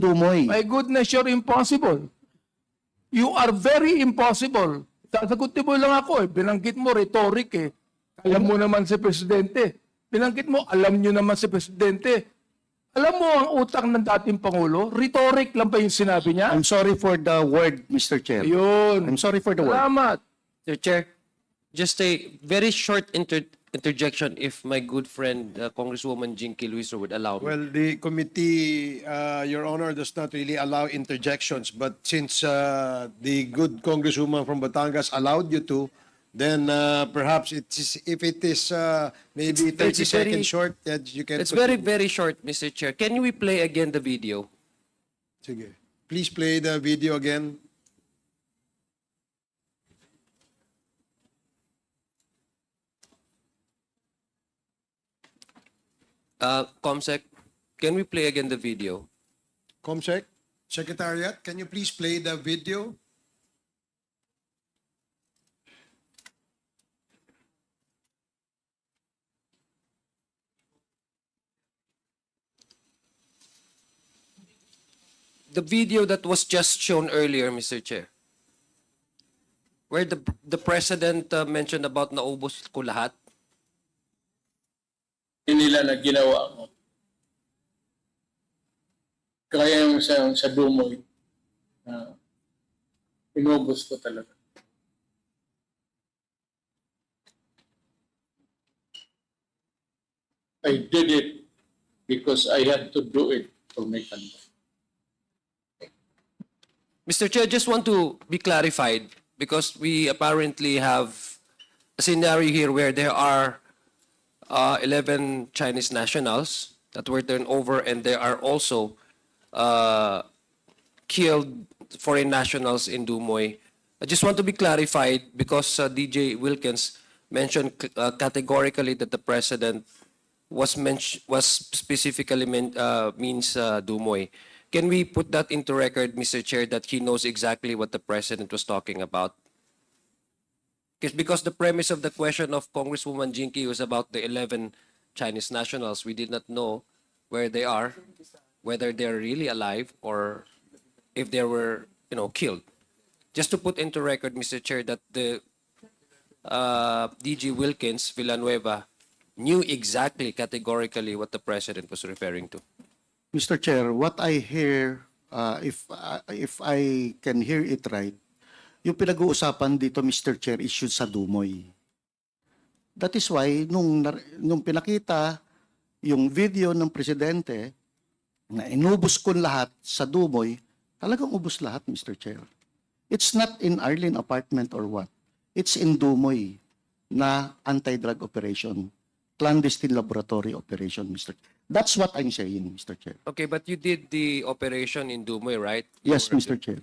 Dumoy. My goodness, you're impossible. You are very impossible. Sasagutin mo lang ako eh. Binanggit mo, rhetoric eh. Alam mo naman si Presidente. Binanggit mo, alam nyo naman si Presidente. Alam mo ang utak ng dating Pangulo? Rhetoric lang ba yung sinabi niya? I'm sorry for the word, Mr. Chair. Ayun. I'm sorry for the word. Salamat. Mr. Chair, just a very short inter- interjection if my good friend uh, Congresswoman Jinky Luiso would allow me. Well, the committee, uh, Your Honor, does not really allow interjections, but since uh, the good Congresswoman from Batangas allowed you to, then uh, perhaps it is, if it is uh, maybe 30 It's very- seconds short, that you can. it's very, very short, Mr. Chair. Can we play again the video? Sige. Please play the video again. Uh, Comsec, can we play again the video? Comsec, Secretariat, can you please play the video? The video that was just shown earlier, Mr. Chair, where the the president uh, mentioned about naubos ko lahat. Nila na ginawa mo. Kaya yung sa, sa Dumoy, na inubos ko talaga. I did it because I had to do it for my country. Mr. Chair, just want to be clarified because we apparently have a scenario here where there are uh, 11 Chinese nationals that were turned over and there are also uh, killed foreign nationals in Dumoy. I just want to be clarified because uh, DJ Wilkins mentioned uh, categorically that the president was was specifically meant, uh, means uh, Dumoy. Can we put that into record, Mr. Chair, that he knows exactly what the president was talking about? Because because the premise of the question of Congresswoman Jinky was about the 11 Chinese nationals. We did not know where they are, whether they're really alive or if they were, you know, killed. Just to put into record, Mr. Chair, that the uh, DG Wilkins Villanueva knew exactly categorically what the president was referring to. Mr. Chair, what I hear, uh, if, uh, if I can hear it right, yung pinag-uusapan dito, Mr. Chair, issue sa Dumoy. That is why, nung, nung pinakita yung video ng presidente na inubos ko lahat sa Dumoy, talagang ubos lahat, Mr. Chair. It's not in Arlene apartment or what. It's in Dumoy na anti-drug operation, clandestine laboratory operation, Mr. That's what I'm saying, Mr. Chair. Okay, but you did the operation in Dumoy, right? Yes, Mr. Chair.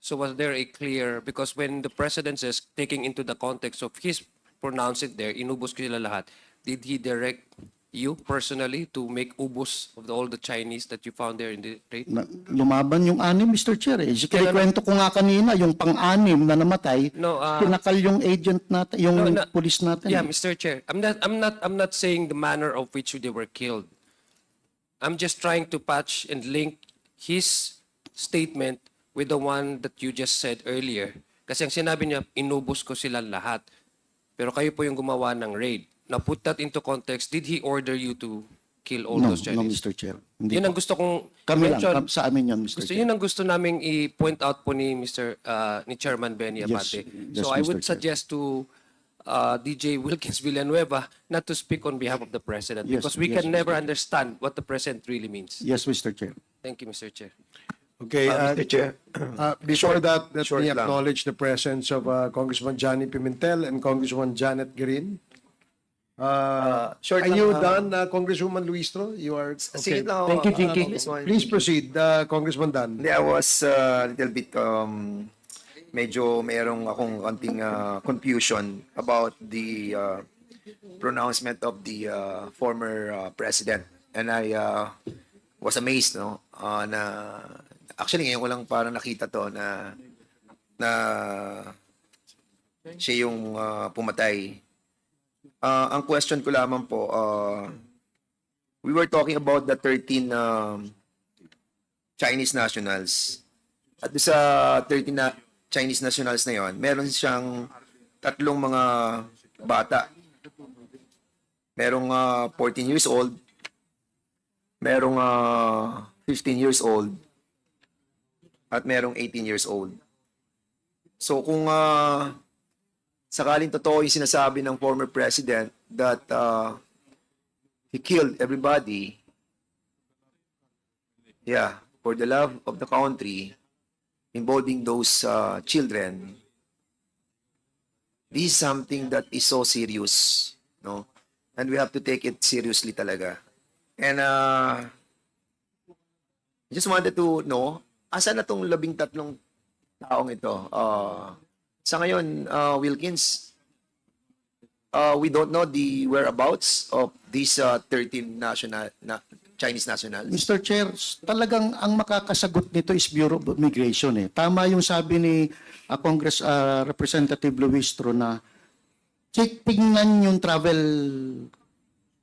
So was there a clear, because when the president says, taking into the context of his pronounce it there, inubos ko sila lahat, did he direct you personally to make ubos of the, all the Chinese that you found there in the? Na, lumaban yung anim, Mr. Chair. Eh. Kinikwento ko nga kanina, yung pang-anim na namatay, No, uh, pinakal yung agent natin, yung No, no. police natin. Yeah, eh. Mr. Chair, I'm not, I'm not, I'm not saying the manner of which they were killed. I'm just trying to patch and link his statement with the one that you just said earlier. Kasi ang sinabi niya, inubos ko sila lahat. Pero kayo po yung gumawa ng raid. Now put that into context, did he order you to kill all No, those no, Chinese? Mr. Chair. Hindi Yun ang gusto kong Kami lang, mention. kam- sa amin yun, Mr. Gusto Chair. yun ang gusto naming i-point out po ni Mr. uh, ni Chairman Benny Yes, Abate. yes, so I Mr. would Chair. suggest to uh, DJ Wilkins Villanueva not to speak on behalf of the president Yes, because we yes, can Mr. never understand what the president really means. Yes, Mr. Chair. Thank you, Mr. Chair. Okay. uh, Mr. Chair. Uh, before that, let short me lang. acknowledge the presence of uh, Congressman Johnny Pimentel and Congresswoman Janet Green. Uh, short are lang, you uh, done, uh, Congresswoman Luistro? You are Sige okay. lang. Thank you, uh, Jinky. Congressman. Please proceed, uh, Congressman Dan. Hindi, I was uh, a little bit, um, medyo mayroong akong konting uh, confusion about the uh, pronouncement of the uh, former uh, president. And I uh, was amazed, no? Uh, na, actually, ngayon ko lang parang nakita to na na siya yung uh, pumatay. Uh, ang question ko lamang po, uh, we were talking about the 13 um, Chinese nationals. At sa 13 na Chinese nationals na yon, meron siyang tatlong mga bata. Merong ah, 14 years old, merong ah, 15 years old, at merong 18 years old. So kung ah, sakaling totoo yung sinasabi ng former president that uh, he killed everybody, yeah, for the love of the country, involving those uh, children, this is something that is so serious, no? And we have to take it seriously talaga. And uh, I just wanted to know, asan na tong labing tatlong taong ito? Uh, sa ngayon, uh, Wilkins, uh, we don't know the whereabouts of these uh, 13 national na, Chinese nationals. Mr. Chair, talagang ang makakasagot nito is Bureau of Immigration eh. Tama yung sabi ni uh, Congress uh, Representative Luistro na check tingnan yung travel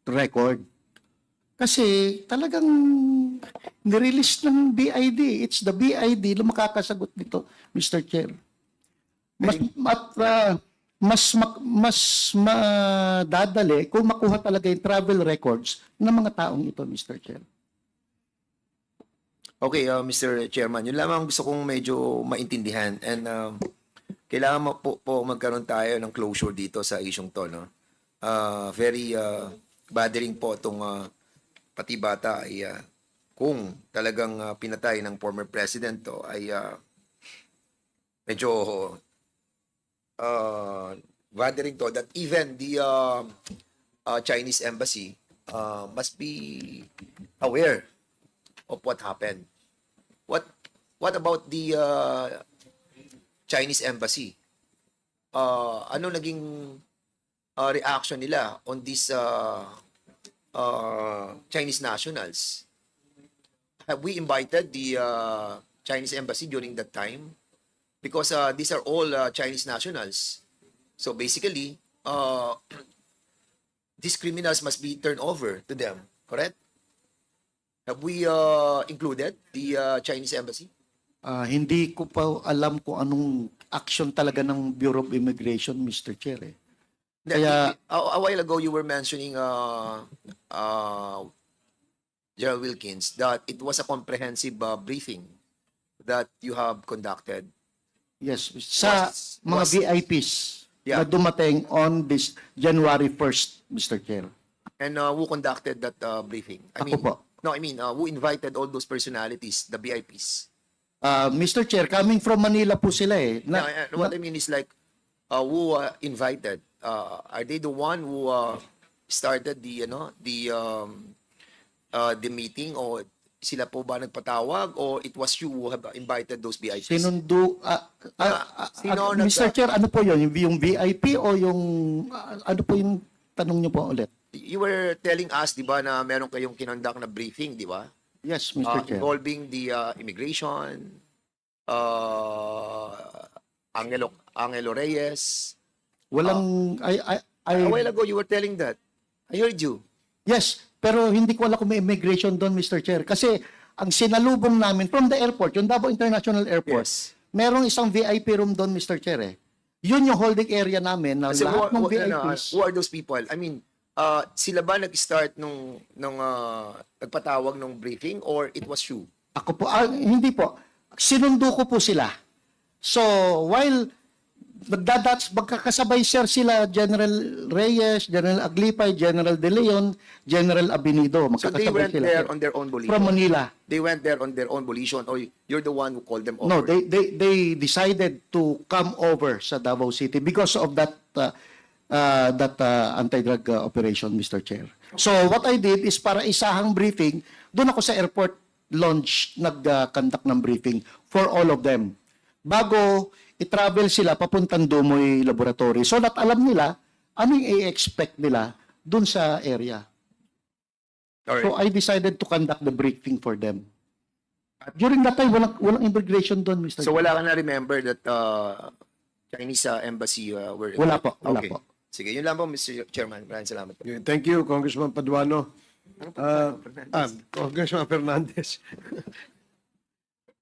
record. Kasi talagang nirelease ng BID. It's the BID na makakasagot nito, Mr. Chair. Mas, at, uh, mas, mak- mas madadali kung makuha talaga yung travel records ng mga taong ito, Mr. Chair. Okay, uh, Mr. Chairman, yun lamang gusto kong medyo maintindihan and um, kailangan po, po magkaroon tayo ng closure dito sa isyong to. No? Uh, very uh, bothering po itong uh, pati bata ay uh, kung talagang uh, pinatay ng former president to ay uh, medyo uh, bothering to that even the uh, uh, Chinese embassy uh, must be aware of what happened. What what about the uh, Chinese embassy? Uh, ano naging uh, reaction nila on these uh, uh, Chinese nationals? Have we invited the uh, Chinese embassy during that time? Because uh, these are all uh, Chinese nationals. So basically, uh, these criminals must be turned over to them, correct? Have we uh, included the uh, Chinese embassy? Ah, hindi ko pa alam kung anong action talaga ng Bureau of Immigration, Mr. Chair. Eh. Kaya- a, a while ago you were mentioning uh, uh, Gerald Wilkins that it was a comprehensive uh, briefing that you have conducted. Yes, sa Was- mga was- VIPs Yeah. na dumating on this January 1st, Mr. Chair. And uh, who conducted that uh, briefing? I Ako mean, po. no, I mean, uh, who invited all those personalities, the VIPs? Ah, Mr. Chair, coming from Manila po sila eh. Na, uh, what I mean is like, uh, who uh, invited? Uh, are they the one who uh, started the, you know, the, um, uh, the meeting or sila po ba nagpatawag or it was you who have invited those VIPs? sinundo, ah, ah, ah, Sino ah, nag- Mr. Chair, ano po yun? Yung, yung VIP o yung, ah, ano po yung tanong niyo po ulit? You were telling us, di ba, na meron kayong kinondak na briefing, di ba? Yes, Uh, Mr. Chair. involving the uh, immigration, uh, Angelo, Angelo Reyes. Walang, I, I, I, A while ago, you were telling that. I heard you. Yes, pero hindi ko alam kung may immigration doon, Mr. Chair. Kasi ang sinalubong namin from the airport, yung Davao International Airport, Yes. merong isang VIP room doon, Mr. Chair. Eh. Yun yung holding area namin na Kasi who, lahat ng who, ano, VIPs. who are those people? I mean, uh, sila ba nag-start nung, nung uh, nagpatawag nung briefing or it was you? Ako po, ah, hindi po. Sinundo ko po sila. So, while magdadats, magkakasabay sir sila, General Reyes, General Aglipay, General De Leon, General Abinido. So they went sila. there on their own volition? From Manila. They went there on their own volition or you're the one who called them over? No, they, they, they decided to come over sa Davao City because of that uh, uh, that uh, anti-drug uh, operation, Mr. Chair. So what I did is para isahang briefing, doon ako sa airport launch nag-conduct ng briefing for all of them. Bago i-travel sila papuntang Dumoy Laboratory so that alam nila ano yung i-expect nila doon sa area. Alright. So I decided to conduct the briefing for them. During that time, walang, walang immigration doon, Mr. So wala ka na remember that uh, Chinese uh, embassy uh, were Wala po, wala okay. po. Sige, yun lang po Mr. Chairman. Maraming salamat po. Thank you, Congressman Paduano. Uh, ah, Congressman Fernandez.